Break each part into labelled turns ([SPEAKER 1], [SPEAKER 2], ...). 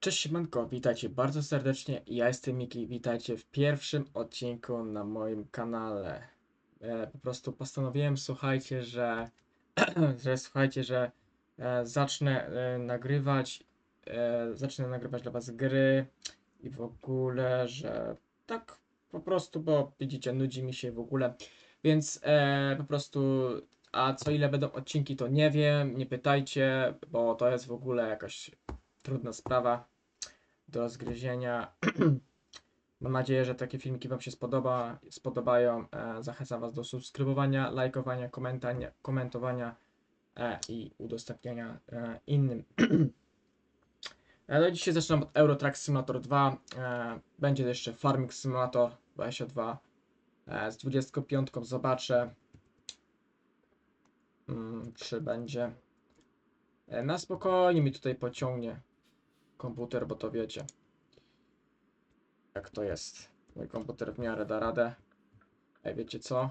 [SPEAKER 1] Cześć siemanko, witajcie bardzo serdecznie. Ja jestem Miki, witajcie w pierwszym odcinku na moim kanale. E, po prostu postanowiłem, słuchajcie, że, że słuchajcie, że e, zacznę e, nagrywać, e, zacznę nagrywać dla was gry i w ogóle, że tak po prostu, bo widzicie, nudzi mi się w ogóle, więc e, po prostu, a co ile będą odcinki, to nie wiem, nie pytajcie, bo to jest w ogóle jakaś trudna sprawa do rozgryzienia. Mam nadzieję, że takie filmiki Wam się spodoba, spodobają. E, zachęcam Was do subskrybowania, lajkowania, komentowania e, i udostępniania e, innym. no dzisiaj zaczynam od Euro Truck Simulator 2. E, będzie jeszcze Farming Simulator 22 e, z 25. Zobaczę, mm, czy będzie. Na spokojnie mi tutaj pociągnie komputer, bo to wiecie. Jak to jest. Mój komputer w miarę da radę. Ej, wiecie co?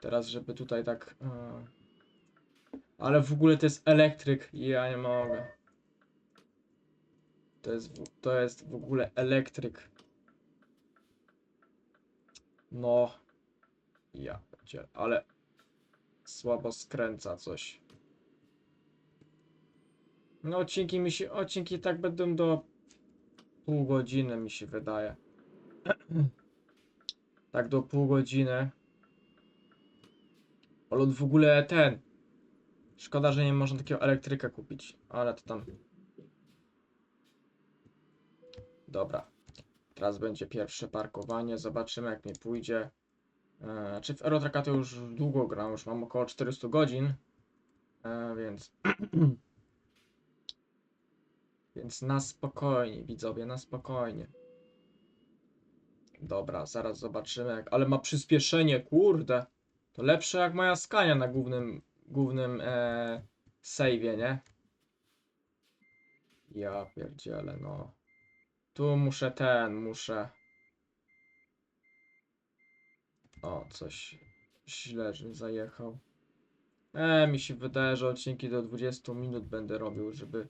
[SPEAKER 1] Teraz, żeby tutaj tak. yy, Ale w ogóle to jest elektryk. Ja nie mogę. To jest, w- to jest w ogóle elektryk. No. Ja, ale słabo skręca coś. No odcinki mi się, odcinki tak będą do pół godziny mi się wydaje. tak do pół godziny. Ale w ogóle ten. Szkoda, że nie można takiego elektryka kupić, ale to tam. Dobra. Teraz będzie pierwsze parkowanie. Zobaczymy jak mi pójdzie. E, czy w Eurotraka to już długo gram, już mam około 400 godzin. E, więc Więc na spokojnie, widzowie, na spokojnie. Dobra, zaraz zobaczymy jak... Ale ma przyspieszenie, kurde. To lepsze jak moja skania na głównym, głównym e, save'ie, nie? Ja pierdzielę, no. Tu muszę ten, muszę... O, coś źle, że zajechał. E, mi się wydaje, że odcinki do 20 minut będę robił, żeby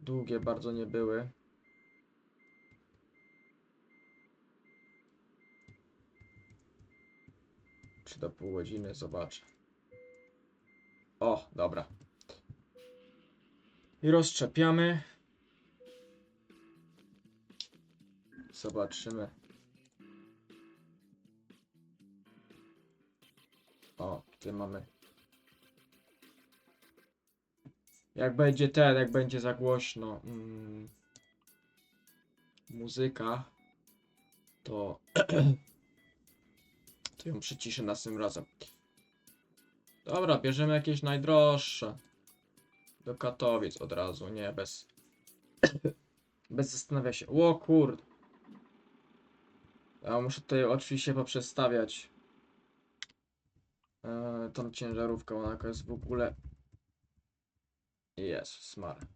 [SPEAKER 1] długie bardzo nie były. Czy do pół godziny zobaczę. O, dobra. I rozczepiamy. Zobaczymy. O, tutaj mamy Jak będzie ten, jak będzie za głośno mm, muzyka, to, to ją przyciszę następnym razem. Dobra, bierzemy jakieś najdroższe. Do Katowic od razu, nie, bez... bez zastanawia się. O kurde. Ja muszę tutaj oczywiście poprzestawiać e, tą ciężarówkę, ona jest w ogóle jest, smar.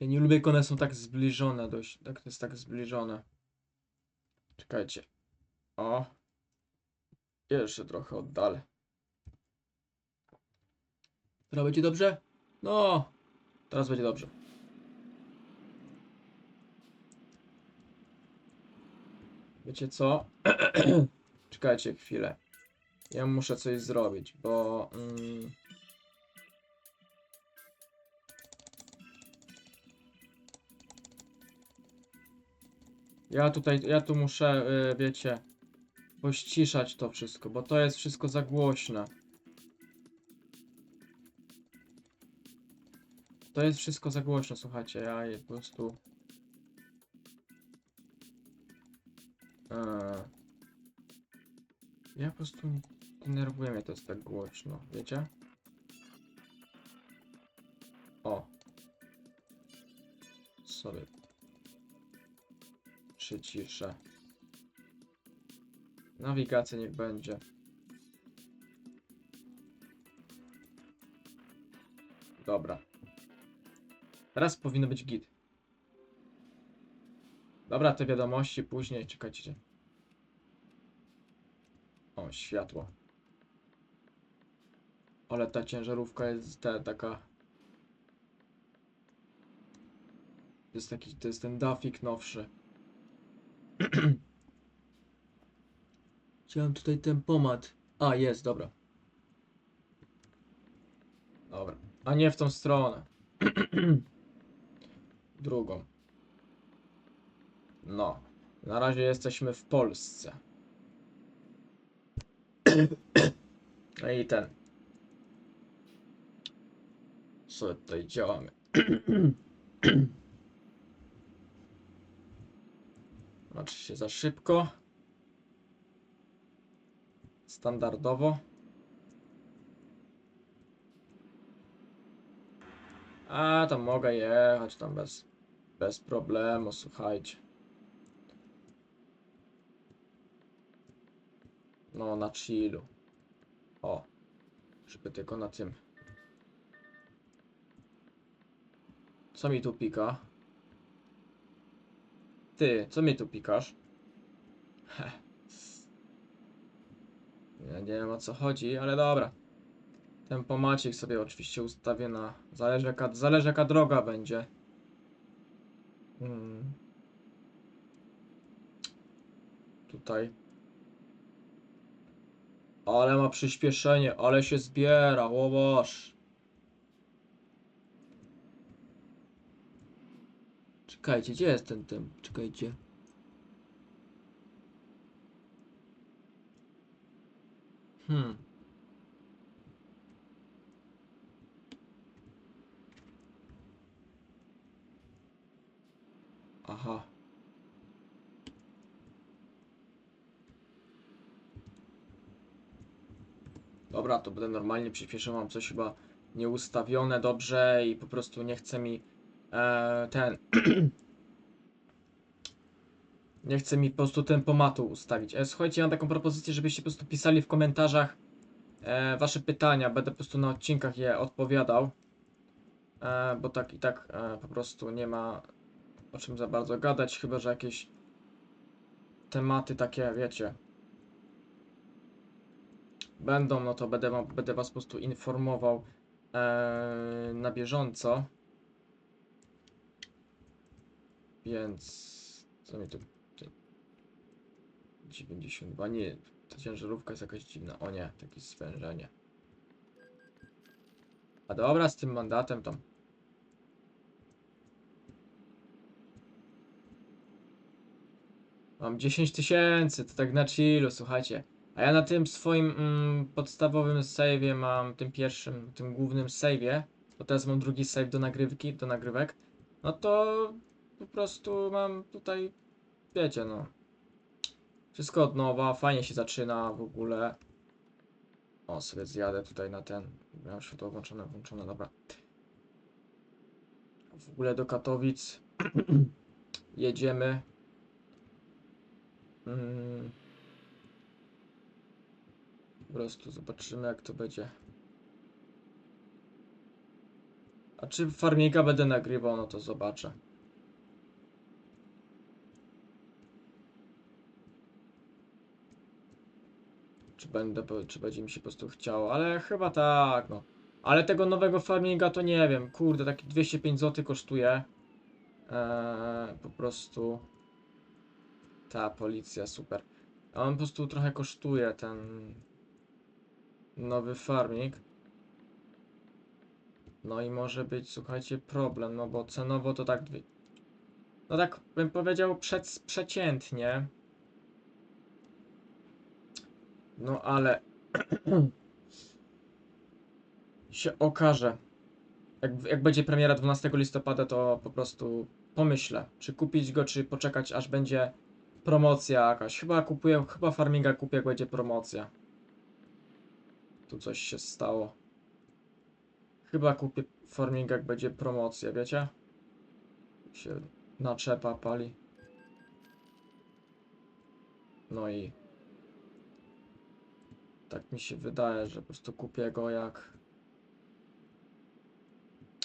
[SPEAKER 1] Ja nie lubię, jak one są tak zbliżone dość. Tak, to jest tak zbliżone. Czekajcie. O. Jeszcze trochę oddalę. Teraz będzie dobrze? No. Teraz będzie dobrze. Wiecie co? Czekajcie chwilę. Ja muszę coś zrobić, bo... Mm, Ja tutaj, ja tu muszę, y, wiecie, pościszać to wszystko, bo to jest wszystko za głośne. To jest wszystko za głośno, słuchajcie, ja je po prostu... Eee, ja po prostu denerwuję mnie to jest tak głośno, wiecie? Przyciszę. Nawigacja niech będzie. Dobra. Teraz powinno być git. Dobra, te wiadomości później, czekajcie. O, światło. Ale ta ciężarówka jest ta, taka... To jest taki, to jest ten Dafik nowszy. Chciałem tutaj tempomat. A, jest, dobra. Dobra. A nie w tą stronę. Drugą. No. Na razie jesteśmy w Polsce. No i ten. Co tutaj działamy? Znaczy się za szybko. Standardowo. A, tam mogę jechać tam bez, bez problemu, słuchajcie. No, na chillu. O, żeby tylko na tym. Co mi tu pika? Ty, co mi tu pikasz? Heh. Ja nie wiem o co chodzi, ale dobra. Tempomacik sobie oczywiście ustawię na... Zależy jaka, zależy jaka droga będzie. Hmm. Tutaj. Ale ma przyspieszenie, ale się zbiera, łoboż. Czekajcie, gdzie jest ten tym? Czekajcie. Hmm. Aha. Dobra, to będę normalnie przyspieszył, mam coś chyba nieustawione dobrze i po prostu nie chce mi e, ten nie chce mi po prostu tempomatu ustawić. E, słuchajcie, mam taką propozycję, żebyście po prostu pisali w komentarzach e, wasze pytania, będę po prostu na odcinkach je odpowiadał, e, bo tak i tak e, po prostu nie ma o czym za bardzo gadać, chyba że jakieś tematy takie, wiecie, będą, no to będę, będę was po prostu informował e, na bieżąco. Więc co mi tu 92, nie, ta ciężarówka jest jakaś dziwna. O nie, takie zwężenie. A dobra, z tym mandatem tam. Mam 10 tysięcy, to tak na chillu, słuchajcie. A ja na tym swoim mm, podstawowym save'ie mam, tym pierwszym, tym głównym save'ie, bo teraz mam drugi save do nagrywki, do nagrywek, no to po prostu mam tutaj, wiecie no, wszystko od nowa, fajnie się zaczyna w ogóle. O, sobie zjadę tutaj na ten, miałem światło włączone, włączone, dobra. W ogóle do Katowic jedziemy. Mm. Po prostu zobaczymy jak to będzie. A czy farmika będę nagrywał, no to zobaczę. Czy będę, czy będzie mi się po prostu chciało, ale chyba tak, no. Ale tego nowego farminga to nie wiem, kurde, taki 205 zł kosztuje. Eee, po prostu. Ta policja, super. A on po prostu trochę kosztuje ten nowy farming. No i może być, słuchajcie, problem, no bo cenowo to tak. No tak bym powiedział przed, przeciętnie. No ale się okaże. Jak, jak będzie premiera 12 listopada, to po prostu pomyślę, czy kupić go, czy poczekać, aż będzie promocja jakaś. Chyba kupuję, chyba farminga kupię, jak będzie promocja. Tu coś się stało. Chyba kupię farminga, jak będzie promocja, wiecie? Się naczepa pali. No i tak mi się wydaje, że po prostu kupię go jak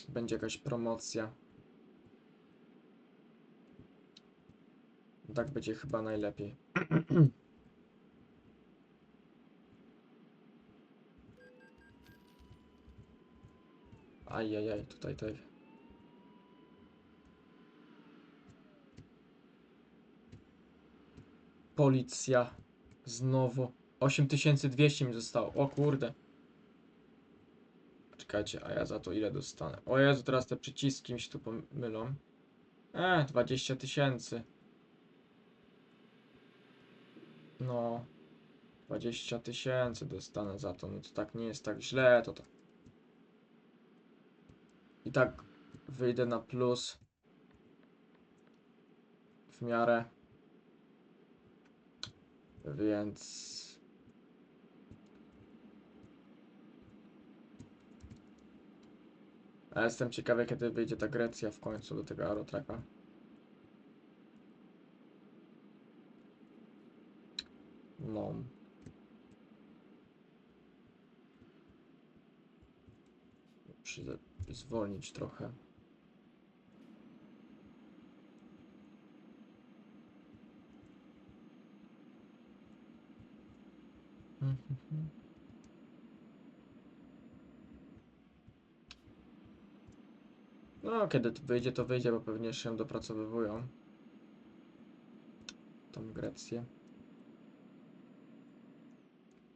[SPEAKER 1] będzie jakaś promocja. Tak będzie chyba najlepiej. Ajajaj, tutaj tak. Policja. Znowu. 8200 mi zostało. O kurde. Czekajcie, a ja za to ile dostanę? O Jezu, teraz te przyciski mi się tu pomylą. E, 20 tysięcy. No. 20 tysięcy dostanę za to. No to tak nie jest tak źle, to to. I tak wyjdę na plus. W miarę. Więc. A jestem ciekawy, kiedy wyjdzie ta Grecja w końcu do tego Eurotracka. No. Muszę zwolnić trochę. Mhm. No, kiedy to wyjdzie, to wyjdzie, bo pewnie ją dopracowywują. Tą Grecję.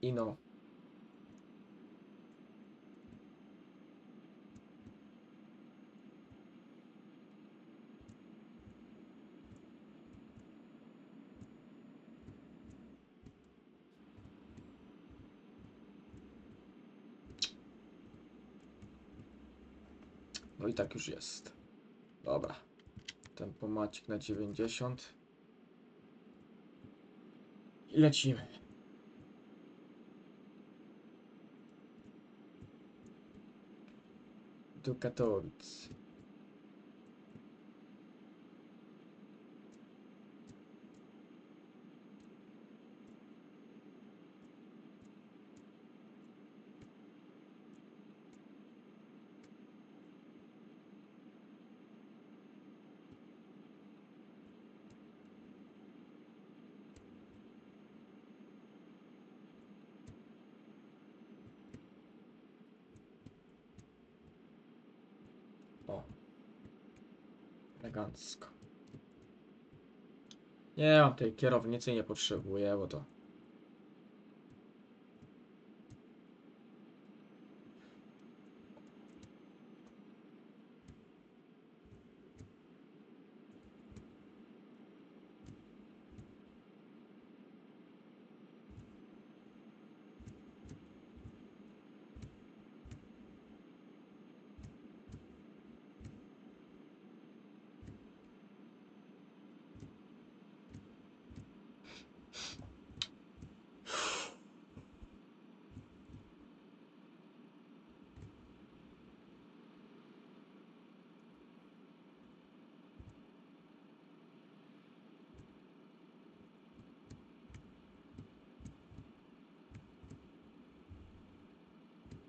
[SPEAKER 1] I no. No i tak już jest. Dobra. Tempomacik na 90. I lecimy. Do. O. Elegancko. Nie tej kierownicy, nie potrzebuję, bo to...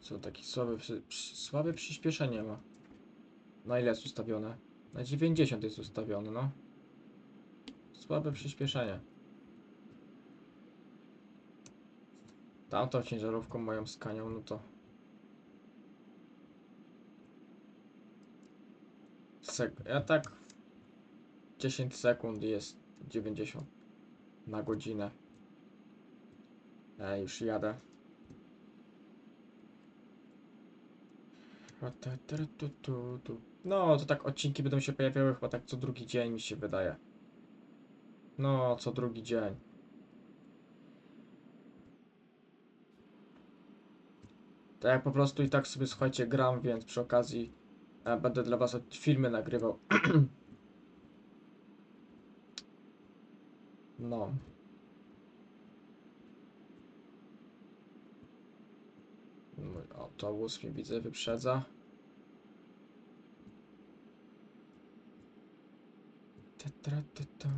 [SPEAKER 1] Co, taki przy, słabe przyspieszenie ma. Na ile jest ustawione? Na 90 jest ustawione, no. Słabe przyspieszenie. Tamtą ciężarówką moją skanią, no to... Sek ja tak... 10 sekund jest 90 na godzinę. Ja już jadę. A ta- ta- tu- tu- tu. No, to tak odcinki będą się pojawiały chyba tak co drugi dzień mi się wydaje. No, co drugi dzień. Tak jak po prostu i tak sobie słuchajcie gram, więc przy okazji e, będę dla was filmy nagrywał. No. Mój autobus mnie widzę wyprzedza. Ta, tra, ta, ta.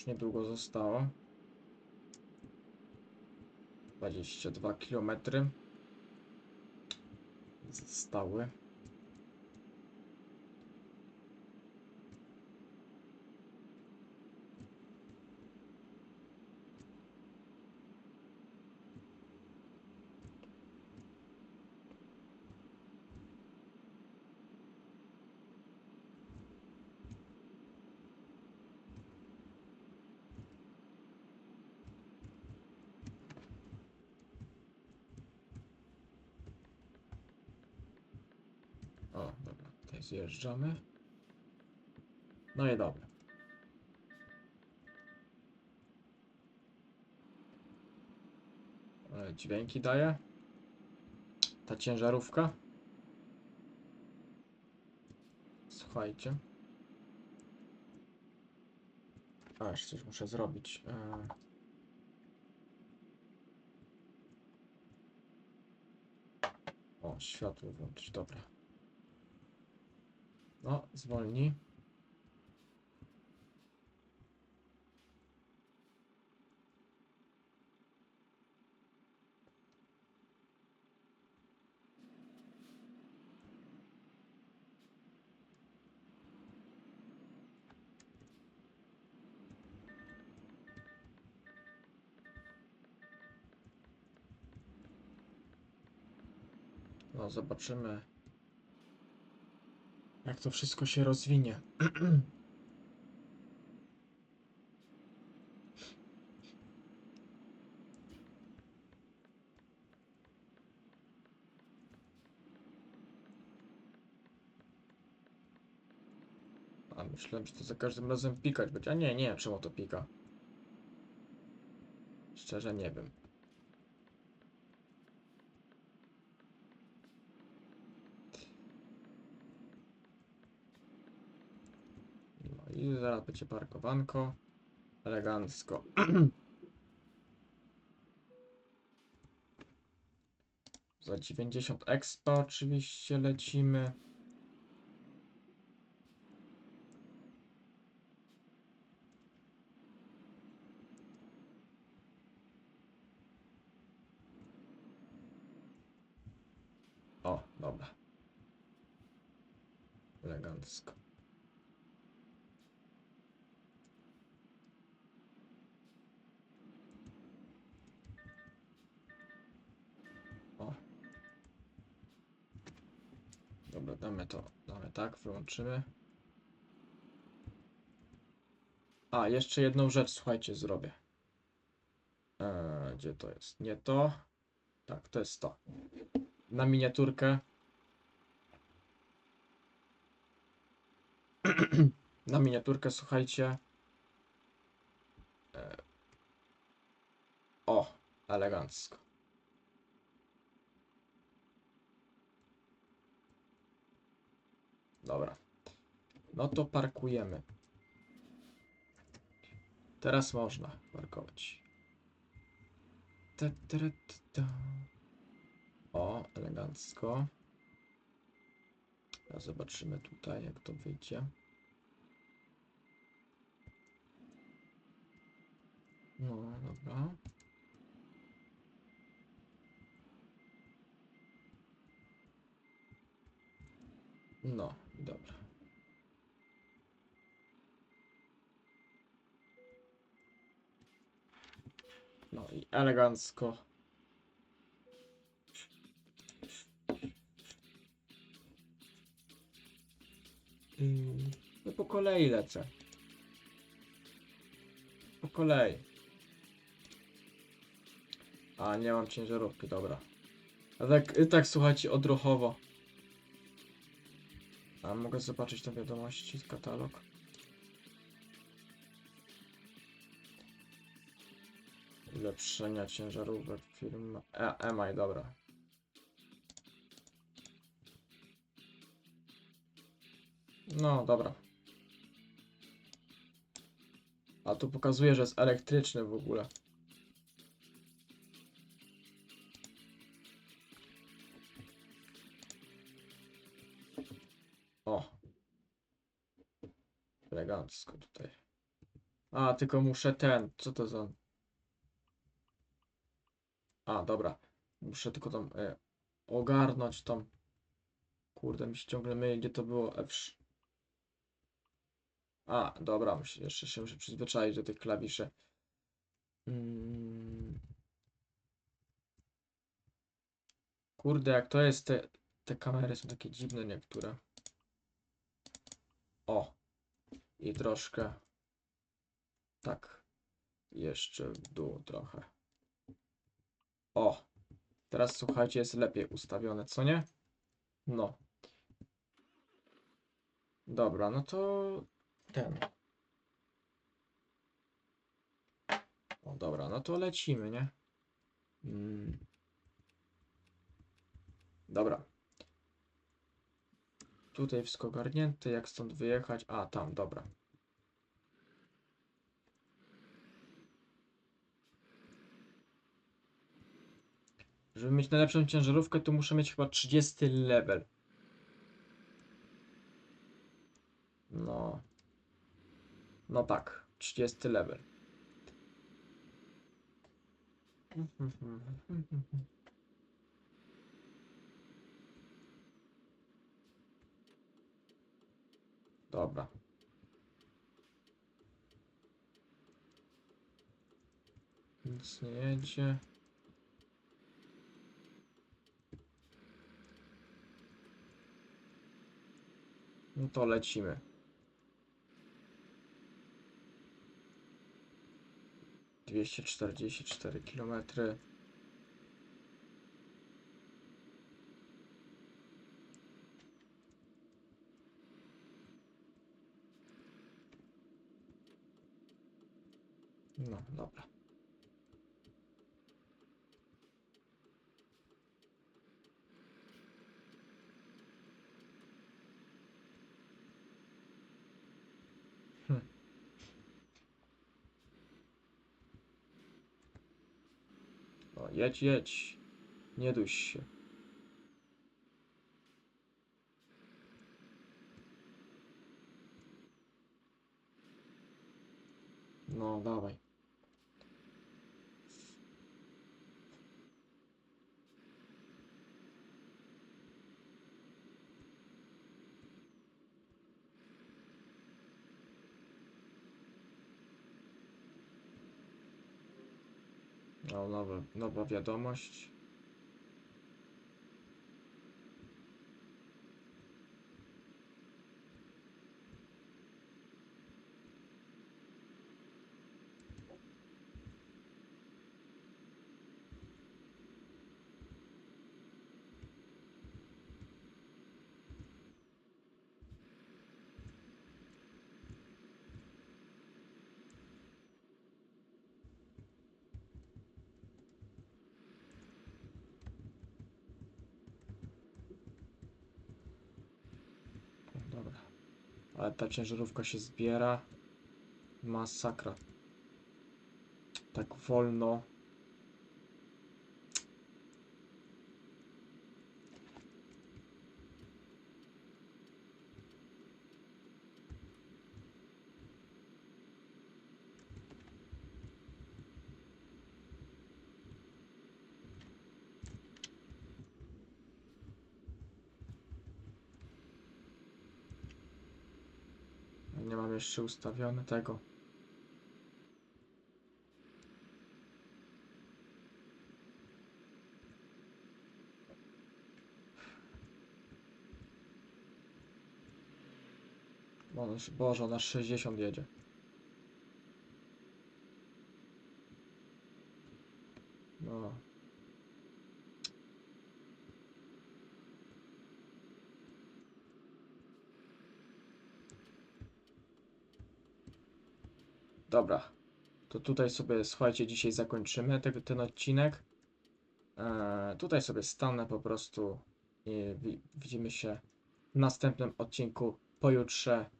[SPEAKER 1] Już niedługo zostało. 22 km. Zostały. O, dobra, zjeżdżamy. No i dobra. Ale dźwięki daje. Ta ciężarówka. Słuchajcie. A, jeszcze coś muszę zrobić. E... O, światło włączyć, dobra. No, zwolni. No, zobaczymy. Jak to wszystko się rozwinie. A myślałem, że to za każdym razem pikać będzie. A nie, nie wiem czemu to pika. Szczerze nie wiem. No i zaraz będzie parkowanko. Elegancko. Za 90 expa oczywiście lecimy. O, dobra. Elegancko. Damy to, damy tak, wyłączymy. A, jeszcze jedną rzecz, słuchajcie, zrobię. Eee, gdzie to jest? Nie to. Tak, to jest to. Na miniaturkę. Na miniaturkę, słuchajcie. E, O, elegancko. Dobra. No to parkujemy. Teraz można parkować. O, elegancko. Teraz zobaczymy tutaj, jak to wyjdzie. No, dobra. No, dobra. No i elegancko. Mm, No po kolei lecę. Po kolei. A, nie mam ciężarówki, dobra. A tak, tak słuchajcie, odruchowo. A mogę zobaczyć te wiadomości, katalog. Ulepszenia ciężarówek firma. E, MI, dobra. No, dobra. A tu pokazuje, że jest elektryczny w ogóle. O. Elegancko tutaj. A, tylko muszę ten. Co to za. A, dobra. Muszę tylko tam e, ogarnąć tą. Kurde, mi się ciągle myli, gdzie to było. F. A, dobra, muszę, jeszcze się muszę przyzwyczaić do tych klawiszy. Mm. Kurde, jak to jest, te, te kamery są takie dziwne niektóre. O, i troszkę. Tak, jeszcze w dół trochę. O, teraz słuchajcie, jest lepiej ustawione, co nie? No. Dobra, no to ten. O, dobra, no to lecimy, nie? Mm. Dobra. Tutaj wszystko ogarnięte, jak stąd wyjechać? A, tam, dobra. Żeby mieć najlepszą ciężarówkę, to muszę mieć chyba 30 level. No. No tak, 30 level. Dobra. Nic nie jedzie. No to lecimy. Dwieście czterdzieści cztery kilometry. No, dobra. Hm. O, jedź, jedź. Nie duś się. No, dawaj. O, nowe, nowa wiadomość. O, Dobra. Ale ta ciężarówka się zbiera. Masakra. Tak wolno. Nie mam jeszcze ustawione tego. Boże, Boże, na 60 jedzie. No. Dobra. To tutaj sobie, słuchajcie, dzisiaj zakończymy te, ten odcinek. Eee, tutaj sobie stanę po prostu i wi widzimy się w następnym odcinku pojutrze.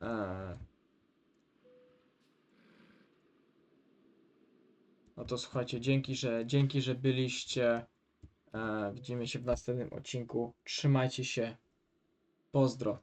[SPEAKER 1] Eee. No to słuchajcie, dzięki, że dzięki, że byliście. Eee, widzimy się w następnym odcinku. Trzymajcie się. Pozdro.